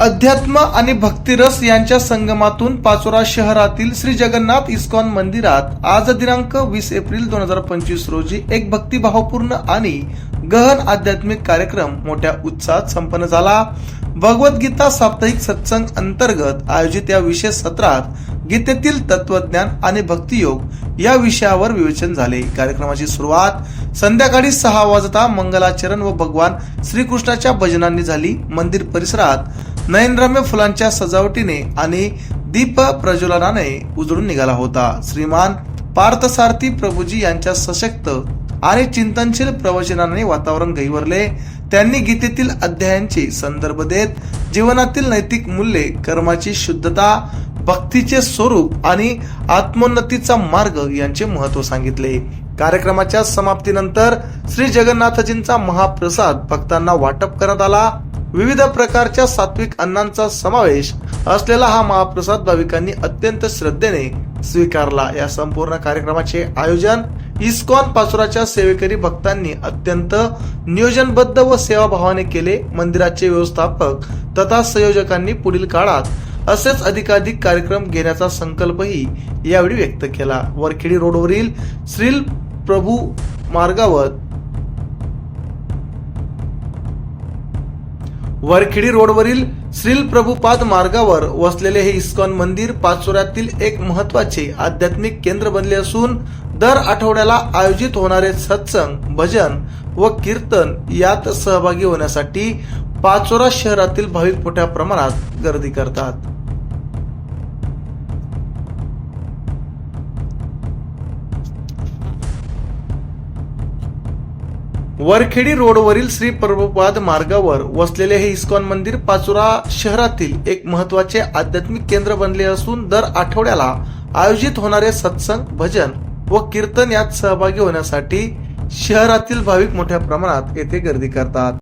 अध्यात्म आणि भक्तिरस यांच्या संगमातून पाचोरा शहरातील श्री जगन्नाथ इस्कॉन मंदिरात आज दिनांक वीस एप्रिल दोन हजार पंचवीस रोजी एक भक्तिभावपूर्ण आणि गहन आध्यात्मिक कार्यक्रम मोठ्या उत्साहात संपन्न झाला. भगवद्गीता साप्ताहिक सत्संग अंतर्गत आयोजित या विशेष सत्रात गीतेतील तत्वज्ञान आणि भक्तियोग या विषयावर विवेचन झाले. कार्यक्रमाची सुरुवात संध्याकाळी सहा वाजता मंगलाचरण व भगवान श्रीकृष्णाच्या भजनांनी झाली. मंदिर परिसरात नयनरम्य फुलांच्या सजावटीने आणि दीप प्रज्वलनाने उजळून निघाला होता. श्रीमान पार्थसारथी प्रभूजी यांच्या सशक्त आणि चिंतनशील प्रवचनाने वातावरण गहिवरले. त्यांनी गीतेतील अध्यायांचे संदर्भ देत जीवनातील नैतिक मूल्ये कर्माची शुद्धता भक्तीचे स्वरूप आणि आत्मोन्नतीचा मार्ग यांचे महत्त्व सांगितले. कार्यक्रमाच्या समाप्तीनंतर श्री जगन्नाथजींचा महाप्रसाद भक्तांना वाटप करण्यात आला. विविध प्रकारच्या सात्विक अन्नांचा समावेश असलेला हा महाप्रसाद भाविकांनी अत्यंत श्रद्धेने स्वीकारला. या संपूर्ण कार्यक्रमाचे आयोजन इस्कॉन पाचोराच्या सेवेकरी भक्तांनी अत्यंत नियोजनबद्ध व सेवाभावाने केले. मंदिराचे व्यवस्थापक तथा संयोजकांनी पुढील काळात असेच अधिकाधिक कार्यक्रम घेण्याचा संकल्पही यावेळी व्यक्त केला. वरखेडी रोडवरील श्रील प्रभू मार्गावर वरखेडी रोडवरील श्रील प्रभुपाद मार्गावर वसलेले हे इस्कॉन मंदिर पाचोऱ्यातील एक महत्त्वाचे आध्यात्मिक केंद्र बनले असून दर आठवड्याला आयोजित होणारे सत्संग भजन व कीर्तन यात सहभागी होण्यासाठी पाचोरा शहरातील भाविक मोठ्या प्रमाणात गर्दी करतात. वरखेडी रोडवरील श्री प्रभुपाद मार्गावर वसलेले हे इस्कॉन मंदिर पाचोरा शहरातील एक महत्त्वाचे आध्यात्मिक केंद्र बनले असून दर आठवड्याला आयोजित होणारे सत्संग भजन व कीर्तन यात सहभागी होण्यासाठी शहरातील भाविक मोठ्या प्रमाणात येथे गर्दी करतात.